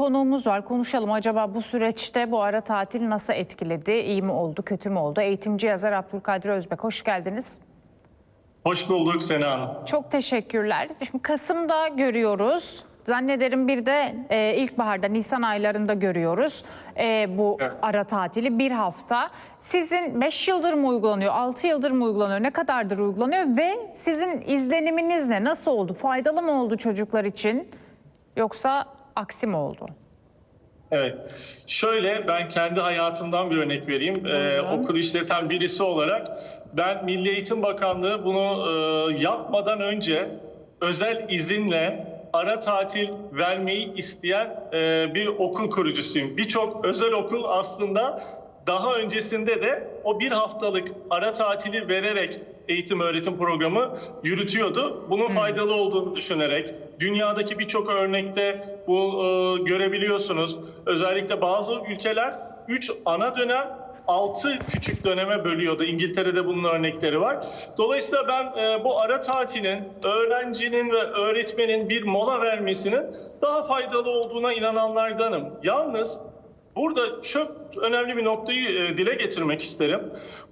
konuğumuz var. Konuşalım acaba bu süreçte bu ara tatil nasıl etkiledi? İyi mi oldu, kötü mü oldu? Eğitimci yazar Abdülkadir Özbek hoş geldiniz. Hoş bulduk Sena Hanım. Çok teşekkürler. Şimdi Kasım'da görüyoruz. Zannederim bir de e, ilkbaharda, Nisan aylarında görüyoruz e, bu Evet. ara tatili bir hafta. Sizin 5 yıldır mı uygulanıyor, 6 yıldır mı uygulanıyor, ne kadardır uygulanıyor ve sizin izleniminiz ne? Nasıl oldu? Faydalı mı oldu çocuklar için yoksa aksi mi oldu? Evet. Şöyle ben kendi hayatımdan bir örnek vereyim. Ee, okul işleten birisi olarak ben Milli Eğitim Bakanlığı bunu e, yapmadan önce özel izinle ara tatil vermeyi isteyen e, bir okul kurucusuyum. Birçok özel okul aslında daha öncesinde de o bir haftalık ara tatili vererek eğitim öğretim programı yürütüyordu. Bunun faydalı olduğunu düşünerek dünyadaki birçok örnekte bu e, görebiliyorsunuz. Özellikle bazı ülkeler 3 ana dönem 6 küçük döneme bölüyordu. İngiltere'de bunun örnekleri var. Dolayısıyla ben e, bu ara tatilin öğrencinin ve öğretmenin bir mola vermesinin daha faydalı olduğuna inananlardanım. Yalnız Burada çok önemli bir noktayı e, dile getirmek isterim.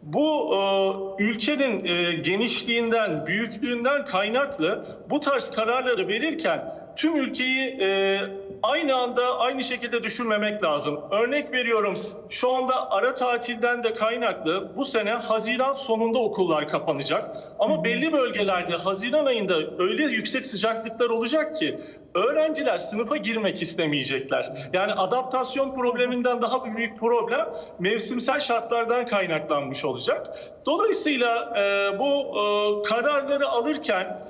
Bu e, ülkenin e, genişliğinden, büyüklüğünden kaynaklı bu tarz kararları verirken tüm ülkeyi e, aynı anda aynı şekilde düşünmemek lazım. Örnek veriyorum şu anda ara tatilden de kaynaklı bu sene Haziran sonunda okullar kapanacak. Ama belli bölgelerde Haziran ayında öyle yüksek sıcaklıklar olacak ki öğrenciler sınıfa girmek istemeyecekler. Yani adaptasyon probleminden daha büyük problem mevsimsel şartlardan kaynaklanmış olacak. Dolayısıyla e, bu e, kararları alırken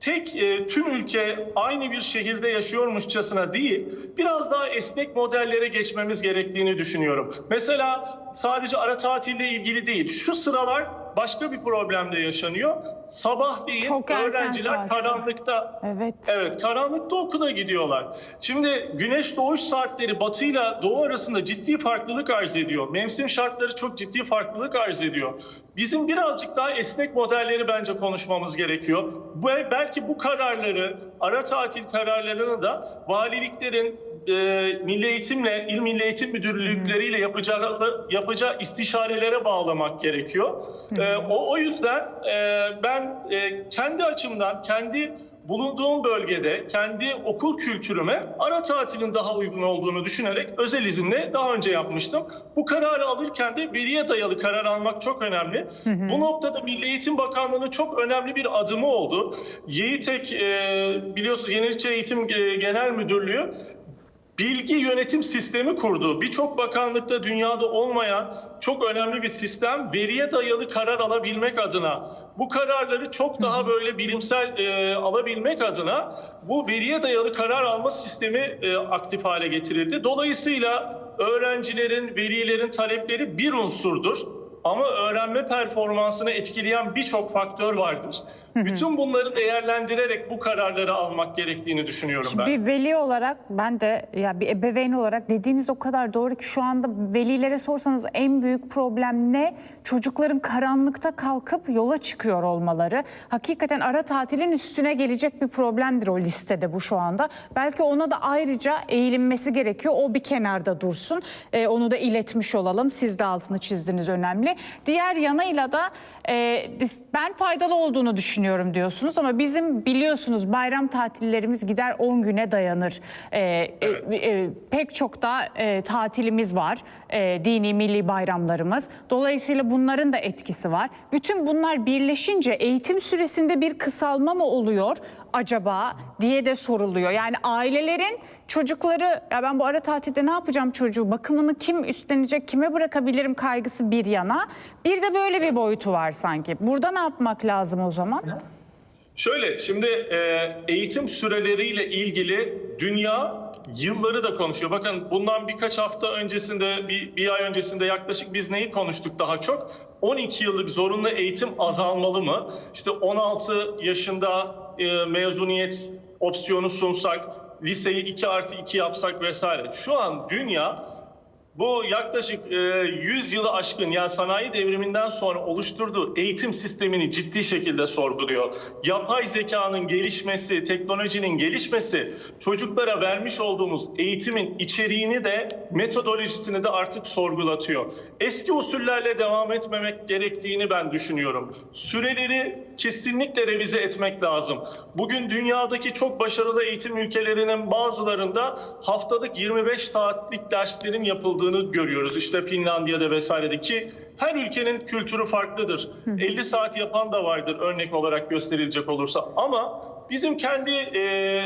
tek e, tüm ülke aynı bir şehirde yaşıyormuşçasına değil, biraz daha esnek modellere geçmemiz gerektiğini düşünüyorum. Mesela sadece ara tatille ilgili değil, şu sıralar başka bir problemde yaşanıyor. Sabahleyin Çok öğrenciler saatte. karanlıkta Evet. Evet, karanlıkta okula gidiyorlar. Şimdi güneş doğuş saatleri batıyla doğu arasında ciddi farklılık arz ediyor. Mevsim şartları çok ciddi farklılık arz ediyor. Bizim birazcık daha esnek modelleri bence konuşmamız gerekiyor. Bu, belki bu kararları, ara tatil kararlarını da valiliklerin e, milli eğitimle, il milli eğitim müdürlükleriyle yapacağı, yapacağı istişarelere bağlamak gerekiyor. E, o, o yüzden e, ben e, kendi açımdan, kendi bulunduğum bölgede kendi okul kültürüme ara tatilin daha uygun olduğunu düşünerek özel izinle daha önce yapmıştım. Bu kararı alırken de veriye dayalı karar almak çok önemli. Bu noktada Milli Eğitim Bakanlığı'nın çok önemli bir adımı oldu. YİTEK e, biliyorsunuz Yenilikçi Eğitim Genel Müdürlüğü bilgi yönetim sistemi kurdu. Birçok bakanlıkta dünyada olmayan çok önemli bir sistem veriye dayalı karar alabilmek adına. Bu kararları çok daha böyle bilimsel e, alabilmek adına bu veriye dayalı karar alma sistemi e, aktif hale getirildi. Dolayısıyla öğrencilerin, velilerin talepleri bir unsurdur. Ama öğrenme performansını etkileyen birçok faktör vardır. Bütün bunları değerlendirerek bu kararları almak gerektiğini düşünüyorum Şimdi ben. bir veli olarak ben de ya bir ebeveyn olarak dediğiniz o kadar doğru ki şu anda velilere sorsanız en büyük problem ne? Çocukların karanlıkta kalkıp yola çıkıyor olmaları. Hakikaten ara tatilin üstüne gelecek bir problemdir o listede bu şu anda. Belki ona da ayrıca eğilinmesi gerekiyor. O bir kenarda dursun. Ee, onu da iletmiş olalım. Siz de altını çizdiniz önemli. Diğer yanıyla da e, ben faydalı olduğunu düşünüyorum diyorsunuz ama bizim biliyorsunuz bayram tatillerimiz gider 10 güne dayanır. E, e, e, pek çok da e, tatilimiz var. E, dini milli bayramlarımız. Dolayısıyla bunların da etkisi var. Bütün bunlar birleşince eğitim süresinde bir kısalma mı oluyor acaba diye de soruluyor. Yani ailelerin çocukları ya ben bu ara tatilde ne yapacağım çocuğu bakımını kim üstlenecek kime bırakabilirim kaygısı bir yana bir de böyle bir boyutu var sanki. Burada ne yapmak lazım o zaman? Şöyle şimdi e, eğitim süreleriyle ilgili dünya yılları da konuşuyor. Bakın bundan birkaç hafta öncesinde bir, bir ay öncesinde yaklaşık biz neyi konuştuk daha çok? 12 yıllık zorunlu eğitim azalmalı mı? İşte 16 yaşında e, mezuniyet opsiyonu sunsak, liseyi 2 artı 2 yapsak vesaire. Şu an dünya bu yaklaşık e, 100 yılı aşkın yani sanayi devriminden sonra oluşturduğu eğitim sistemini ciddi şekilde sorguluyor. Yapay zekanın gelişmesi, teknolojinin gelişmesi çocuklara vermiş olduğumuz eğitimin içeriğini de metodolojisini de artık sorgulatıyor. Eski usullerle devam etmemek gerektiğini ben düşünüyorum. Süreleri kesinlikle revize etmek lazım. Bugün dünyadaki çok başarılı eğitim ülkelerinin bazılarında haftalık 25 saatlik derslerin yapıldığını görüyoruz. İşte Finlandiya'da vesairede ki her ülkenin kültürü farklıdır. 50 saat yapan da vardır örnek olarak gösterilecek olursa. Ama bizim kendi e,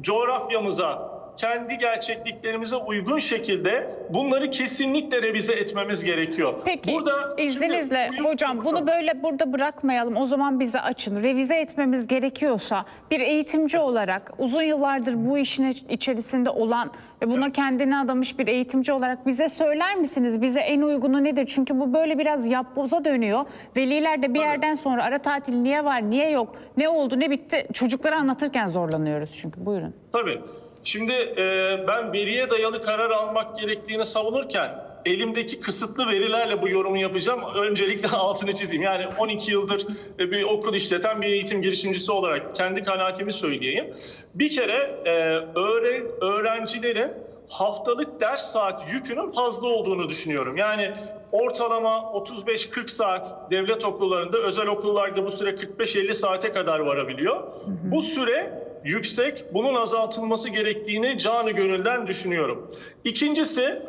coğrafyamıza, kendi gerçekliklerimize uygun şekilde bunları kesinlikle revize etmemiz gerekiyor. Peki Burada izninizle şimdi uyum- hocam bunu böyle burada bırakmayalım. O zaman bize açın. Revize etmemiz gerekiyorsa bir eğitimci olarak uzun yıllardır bu işin iç- içerisinde olan ve buna kendini adamış bir eğitimci olarak bize söyler misiniz? Bize en uygunu nedir? Çünkü bu böyle biraz yapboza dönüyor. Veliler de bir yerden sonra ara tatil niye var, niye yok, ne oldu, ne bitti? Çocuklara anlatırken zorlanıyoruz çünkü. Buyurun. Tabii. Şimdi e, ben veriye dayalı karar almak gerektiğini savunurken elimdeki kısıtlı verilerle bu yorumu yapacağım. Öncelikle altını çizeyim. Yani 12 yıldır e, bir okul işleten bir eğitim girişimcisi olarak kendi kanaatimi söyleyeyim. Bir kere e, öğre, öğrencilerin haftalık ders saat yükünün fazla olduğunu düşünüyorum. Yani ortalama 35-40 saat devlet okullarında, özel okullarda bu süre 45-50 saate kadar varabiliyor. Bu süre yüksek, bunun azaltılması gerektiğini canı gönülden düşünüyorum. İkincisi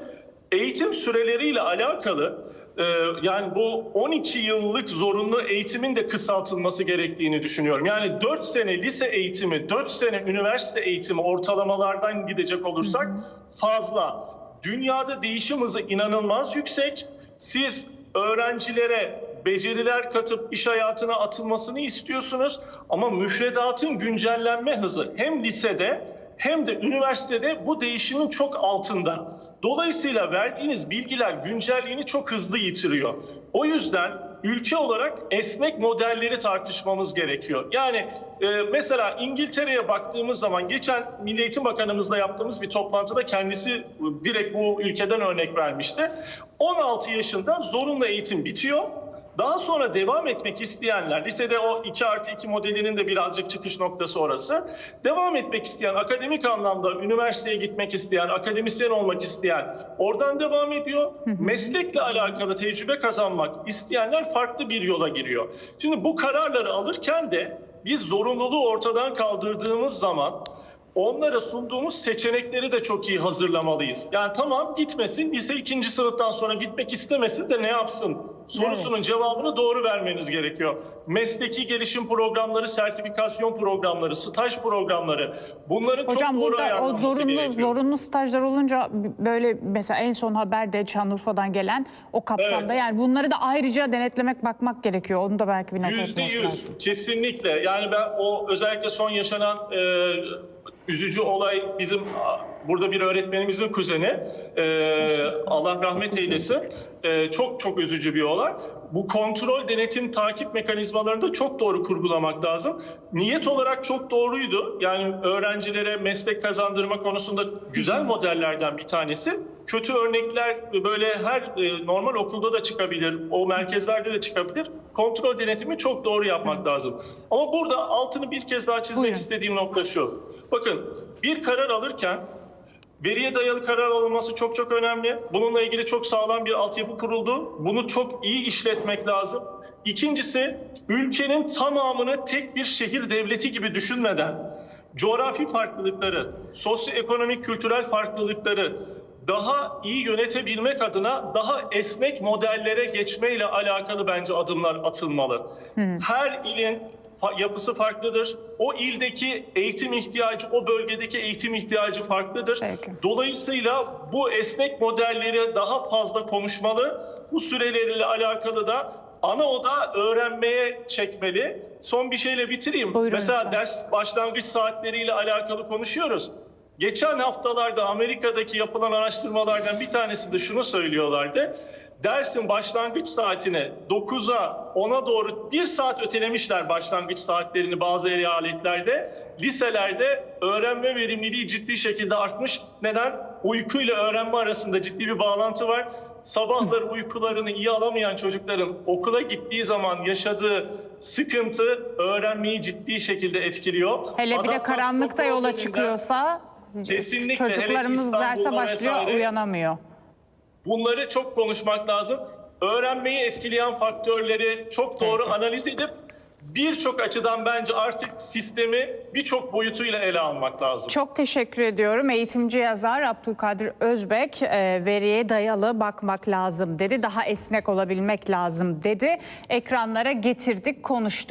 eğitim süreleriyle alakalı e, yani bu 12 yıllık zorunlu eğitimin de kısaltılması gerektiğini düşünüyorum. Yani 4 sene lise eğitimi, 4 sene üniversite eğitimi ortalamalardan gidecek olursak fazla. Dünyada değişim hızı inanılmaz yüksek. Siz öğrencilere beceriler katıp iş hayatına atılmasını istiyorsunuz ama müfredatın güncellenme hızı hem lisede hem de üniversitede bu değişimin çok altında. Dolayısıyla verdiğiniz bilgiler güncelliğini çok hızlı yitiriyor. O yüzden ülke olarak esnek modelleri tartışmamız gerekiyor. Yani e, mesela İngiltere'ye baktığımız zaman geçen Milli Eğitim Bakanımızla yaptığımız bir toplantıda kendisi e, direkt bu ülkeden örnek vermişti. 16 yaşında zorunlu eğitim bitiyor. Daha sonra devam etmek isteyenler, lisede o 2 artı 2 modelinin de birazcık çıkış noktası orası. Devam etmek isteyen, akademik anlamda üniversiteye gitmek isteyen, akademisyen olmak isteyen oradan devam ediyor. Meslekle alakalı tecrübe kazanmak isteyenler farklı bir yola giriyor. Şimdi bu kararları alırken de biz zorunluluğu ortadan kaldırdığımız zaman onlara sunduğumuz seçenekleri de çok iyi hazırlamalıyız. Yani tamam gitmesin, lise ikinci sınıftan sonra gitmek istemesin de ne yapsın? Sorusunun cevabını doğru vermeniz gerekiyor. Mesleki gelişim programları, sertifikasyon programları, staj programları bunların Hocam çok doğru burada o ayarlanması zorunlu gerekiyor. zorunlu stajlar olunca böyle mesela en son haberde Şanlıurfa'dan gelen o kapsamda Evet. yani bunları da ayrıca denetlemek bakmak gerekiyor. Onu da belki bir not Yüzde yüz kesinlikle. Yani ben o özellikle son yaşanan e, üzücü olay bizim burada bir öğretmenimizin kuzeni. E, Allah rahmet eylesin. E, çok çok üzücü bir olay. Bu kontrol, denetim, takip mekanizmalarını da çok doğru kurgulamak lazım. Niyet olarak çok doğruydu. Yani öğrencilere meslek kazandırma konusunda güzel modellerden bir tanesi. Kötü örnekler böyle her e, normal okulda da çıkabilir, o merkezlerde de çıkabilir. Kontrol denetimi çok doğru yapmak lazım. Ama burada altını bir kez daha çizmek Buyurun. istediğim nokta şu. Bakın bir karar alırken veriye dayalı karar alınması çok çok önemli. Bununla ilgili çok sağlam bir altyapı kuruldu. Bunu çok iyi işletmek lazım. İkincisi ülkenin tamamını tek bir şehir devleti gibi düşünmeden coğrafi farklılıkları, sosyoekonomik kültürel farklılıkları daha iyi yönetebilmek adına daha esnek modellere geçmeyle alakalı bence adımlar atılmalı. Her ilin yapısı farklıdır. O ildeki eğitim ihtiyacı, o bölgedeki eğitim ihtiyacı farklıdır. Peki. Dolayısıyla bu esnek modelleri daha fazla konuşmalı. Bu süreleriyle alakalı da ana oda öğrenmeye çekmeli. Son bir şeyle bitireyim. Buyurun Mesela lütfen. ders başlangıç saatleriyle alakalı konuşuyoruz. Geçen haftalarda Amerika'daki yapılan araştırmalardan bir tanesi de şunu söylüyorlardı. Dersin başlangıç saatini 9'a 10'a doğru bir saat ötelemişler başlangıç saatlerini bazı eyaletlerde. Liselerde öğrenme verimliliği ciddi şekilde artmış. Neden? uykuyla öğrenme arasında ciddi bir bağlantı var. Sabahları uykularını iyi alamayan çocukların okula gittiği zaman yaşadığı sıkıntı öğrenmeyi ciddi şekilde etkiliyor. Hele bir de Adaptasyon karanlıkta yola çıkıyorsa Kesinlikle, çocuklarımız derse başlıyor vesaire. uyanamıyor. Bunları çok konuşmak lazım. Öğrenmeyi etkileyen faktörleri çok doğru Peki. analiz edip birçok açıdan bence artık sistemi birçok boyutuyla ele almak lazım. Çok teşekkür ediyorum. Eğitimci yazar Abdülkadir Özbek e, veriye dayalı bakmak lazım dedi. Daha esnek olabilmek lazım dedi. Ekranlara getirdik, konuştuk.